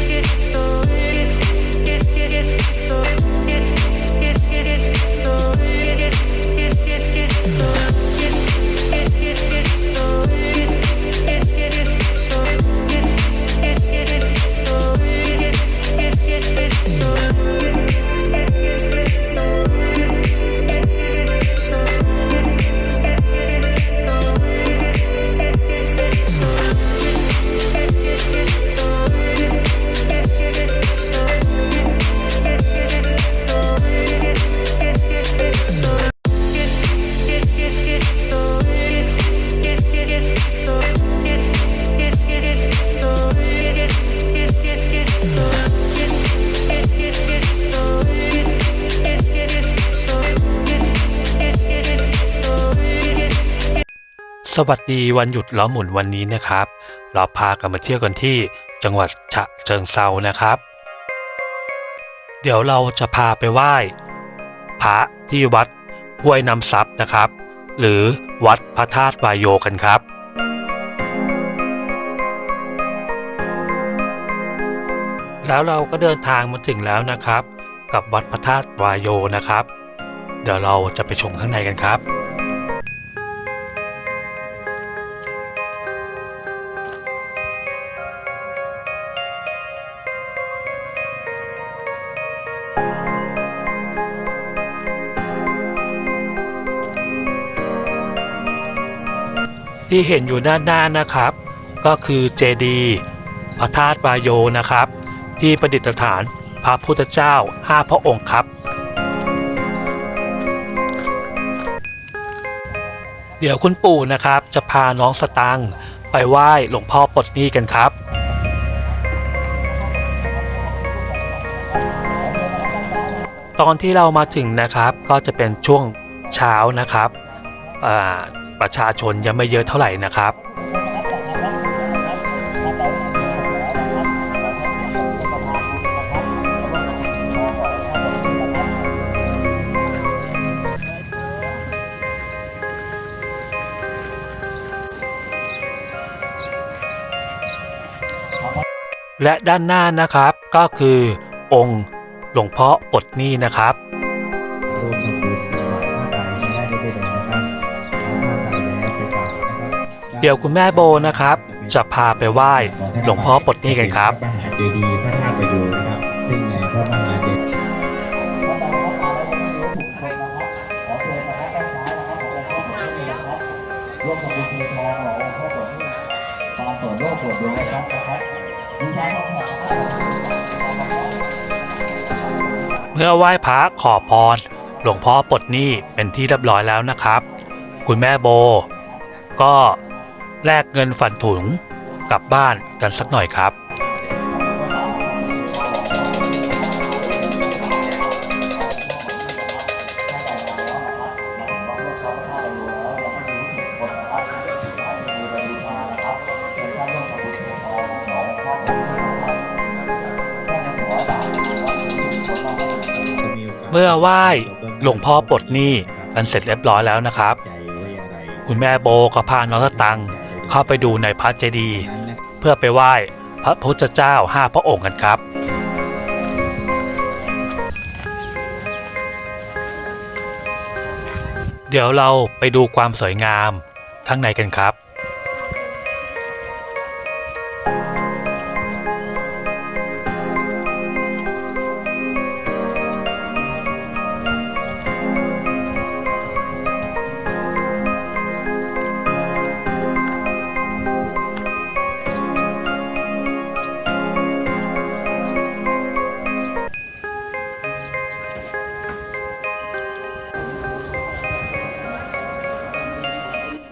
it. สวัสดีวันหยุดล้อหมุนวันนี้นะครับ เราพากันมาเที่ยวกันที่จังหวัดฉะเชิงเซานะครับ เดี๋ยวเราจะพาไปไหว้พระที่วัดห้วยน้ำซับนะครับ หรือวัดพระธาตุวายโยกันครับ แล้วเราก็เดินทางมาถึงแล้วนะครับ กับวัดพระธาตุวายโยนะครับ เดี๋ยวเราจะไปชมข้างในกันครับ ที่เห็นอยู่ด้านหน้านะครับ ก็คือเจดีย์พระธาตุวายโยนะครับ ที่ประดิษฐานพระพุทธเจ้าห้าพระองค์ครับ เดี๋ยวคุณปู่นะครับ จะพาน้องสตังไปไหว้หลวงพ่อปลดหนี้กันครับตอนที่เรามาถึงนะครับก็จะเป็นช่วงเช้านะครับอ่า ประชาชนยังไม่เยอะเท่าไหร่นะครับและด้านหน้านะครับก็คือองค์หลวงพ่อปดนี้นะครับ เดี๋ยวคุณแม่โบนะครับ จะพาไปไหว้หลวงพ่อปลดหนี้กันครับมหาเจดีย์พระธาตุประยูรนะครับซึ่งในพระมหาเจดีย์ร่วมทำบุญเททองหล่อองค์พ่อปวดนี่ตามส่วนโลกปวดดวงนะครับนะครับบูชาพระพุทธเจ้าเมื่อไหว้พระขอพร หลวงพ่อปลดหนี้เป็นที่เรียบร้อยแล้วนะครับ คุณแม่โบ ก็ แลกเงินฝันถุงกลับบ้านกันสักหน่อยครับเมื่อไหว้หลวงพ่อปลดหนี้กันเสร็จเรียบร้อยแล้วนะครับใจไว้อะไรคุณแม่โบก็พาน้องสตังค์ เข้าไปดูในพระเจดีย์เพื่อไปไหว้พระพุทธเจ้าห้าพระองค์กันครับ เดี๋ยวเราไปดูความสวยงามข้างในกันครับ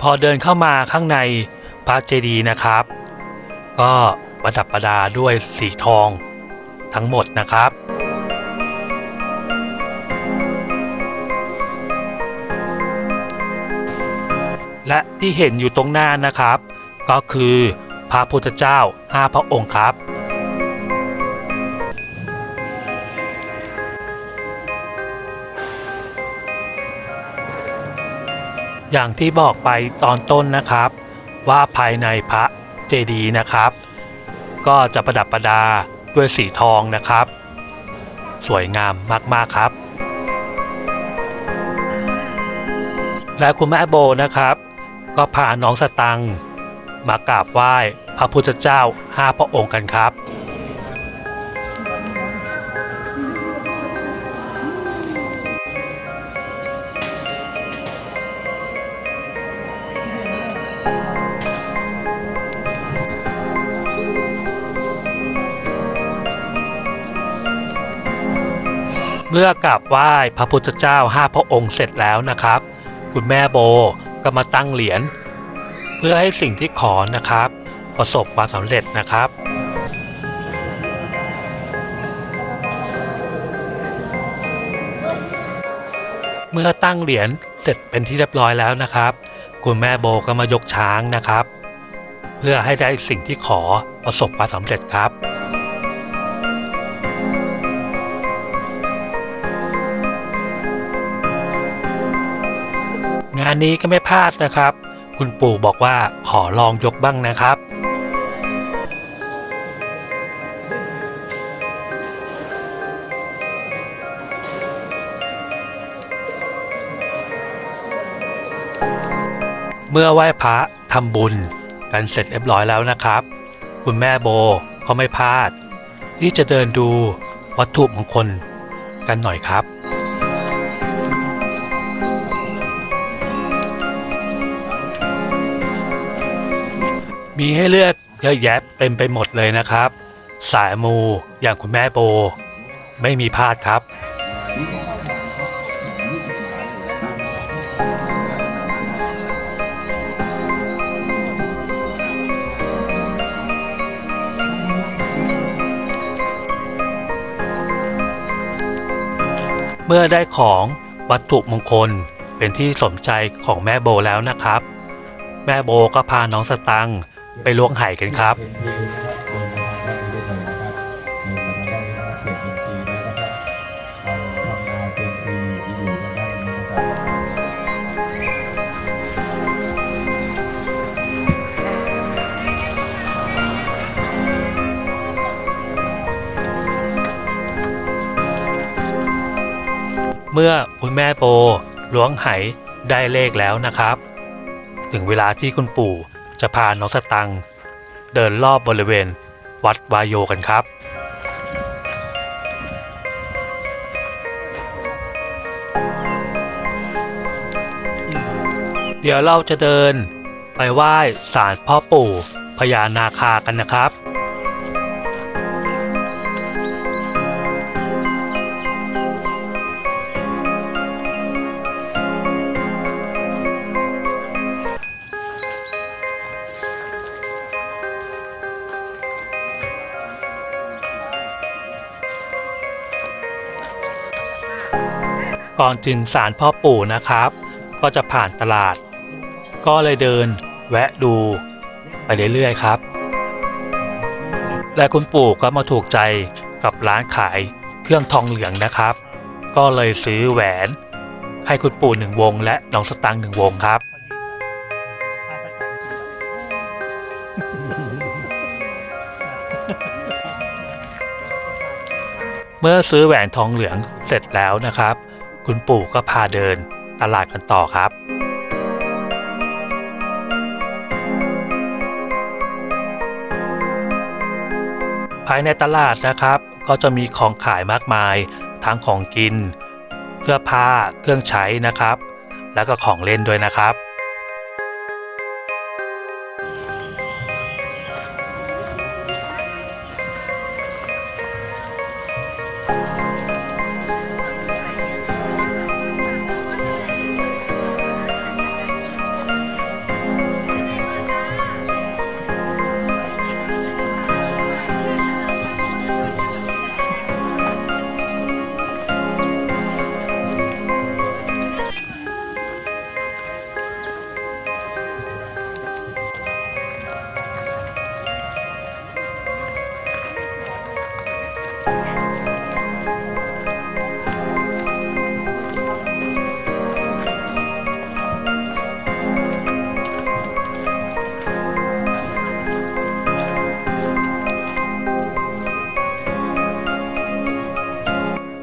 พอเดินเข้ามาข้างในพระเจดีย์นะครับ ก็ประดับประดาด้วยสีทองทั้งหมดนะครับ และที่เห็นอยู่ตรงหน้านะครับ ก็คือพระพุทธเจ้าห้าพระองค์ครับ อย่างที่บอกไปตอนต้นนะครับ ว่าภายในพระเจดีย์นะครับ ก็จะประดับประดาด้วยสีทองนะครับ สวยงามมาก ๆ ครับ และคุณแม่โบนะครับ ก็พาน้องสตังมากราบไหว้พระพุทธเจ้าห้าพระองค์กันครับ เมื่อกราบไหว้พระพุทธเจ้าห้าพระองค์เสร็จแล้วนะครับ คุณแม่โบก็มาตั้งเหรียญเพื่อให้สิ่งที่ขอนะครับ ประสบความสำเร็จนะครับเมื่อตั้งเหรียญเสร็จเป็นที่เรียบร้อยแล้วนะครับ คุณแม่โบก็มายกช้างนะครับ เพื่อให้ได้สิ่งที่ขอประสบความสำเร็จครับ งานนี้ก็ไม่พลาดนะครับ คุณปู่บอกว่าขอลองยกบ้างนะครับเมื่อไหว้พระทำบุญกันเสร็จเรียบร้อยแล้วนะครับ คุณแม่โบก็ไม่พลาด ที่จะเดินดูวัตถุมงคลกันหน่อยครับ มีให้เลือกเยอะแยะเต็มไปหมดเลยนะครับ สายมูอย่างคุณแม่โบไม่มีพลาดครับเมื่อได้ของวัตถุมงคลเป็นที่สนใจของแม่โบแล้วนะครับ แม่โบก็พาน้องสตังค์ ไปล้วงไห่กันครับเมื่อคุณแม่โปล้วงไหได้เลขแล้วนะครับ ถึงเวลาที่คุณปู่ จะพาน้องสตังเดินรอบบริเวณวัดวายโยกันครับ เดี๋ยวเราจะเดินไปไหว้ศาลพ่อปู่พญานาคากันนะครับ ก่อนถึงศาลพ่อปู่นะครับ ก็จะผ่านตลาด ก็เลยเดินแวะดูไปเรื่อยๆครับ และคุณปู่ก็มาถูกใจกับร้านขายเครื่องทองเหลืองนะครับ ก็เลยซื้อแหวน ให้คุณปู่หนึ่งวง และน้องสตังค์หนึ่งวงครับเมื่อซื้อแหวนทองเหลืองเสร็จแล้วนะครับ คุณปู่ก็พาเดินตลาดกันต่อครับภายในตลาดนะครับ ก็จะมีของขายมากมาย ทั้งของกิน เสื้อผ้าเครื่องใช้นะครับ แล้วก็ของเล่นด้วยนะครับ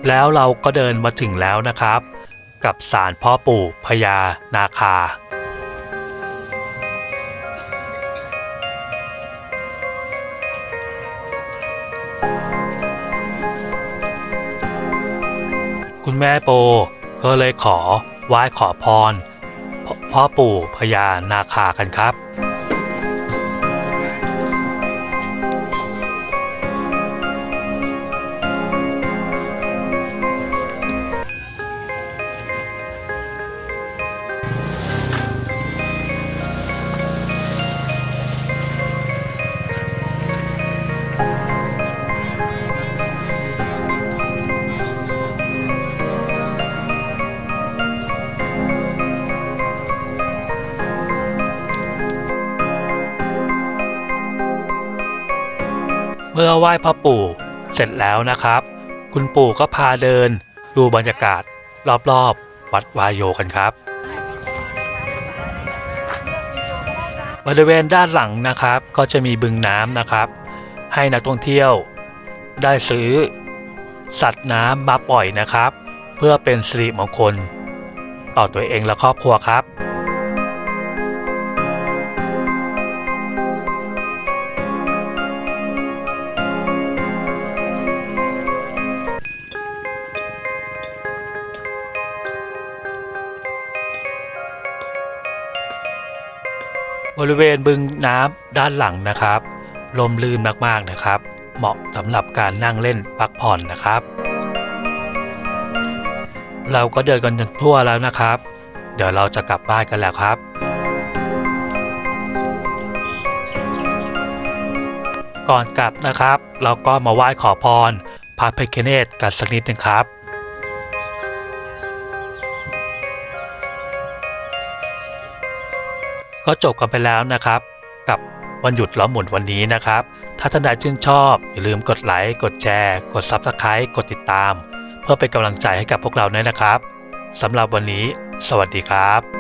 แล้วเราก็เดินมาถึงแล้วนะครับ กับศาลพ่อปู่พญานาคา คุณแม่โปก็เลยขอไหว้ขอพรพพ่อปู่พญานาคากันครับ มื่อไหว้พ่อปู่เสร็จแล้วนะครับ คุณปู่ก็พาเดิน ดูบรรยากาศรอบๆ วัดวายโยกันครับ บริเวณด้านหลังนะครับก็จะมีบึงน้ำนะครับ ให้นักท่องเที่ยวได้ซื้อสัตว์น้ำมาปล่อยนะครับ เพื่อเป็นสิริมงคล ต่อตัวเองและครอบครัวครับ บริเวณบึงน้ำด้านหลังนะครับ ลมลื่นมากๆนะครับ เหมาะสำหรับการนั่งเล่นพักผ่อนนะครับ เราก็เดินกันจนทั่วแล้วนะครับ เดี๋ยวเราจะกลับบ้านกันแล้วครับ ก่อนกลับนะครับ เราก็มาไหว้ขอพรพระพิฆเนศกันสักนิดหนึงครับ ก็จบกันไปแล้วนะครับ กับวันหยุดล้อหมุนวันนี้นะครับ ถ้าท่านใดชื่นชอบ อย่าลืมกดไลค์กดแชร์ กด Subscribe กดติดตาม เพื่อเป็นกำลังใจให้กับพวกเราด้วยนะครับสำหรับวันนี้ สวัสดีครับ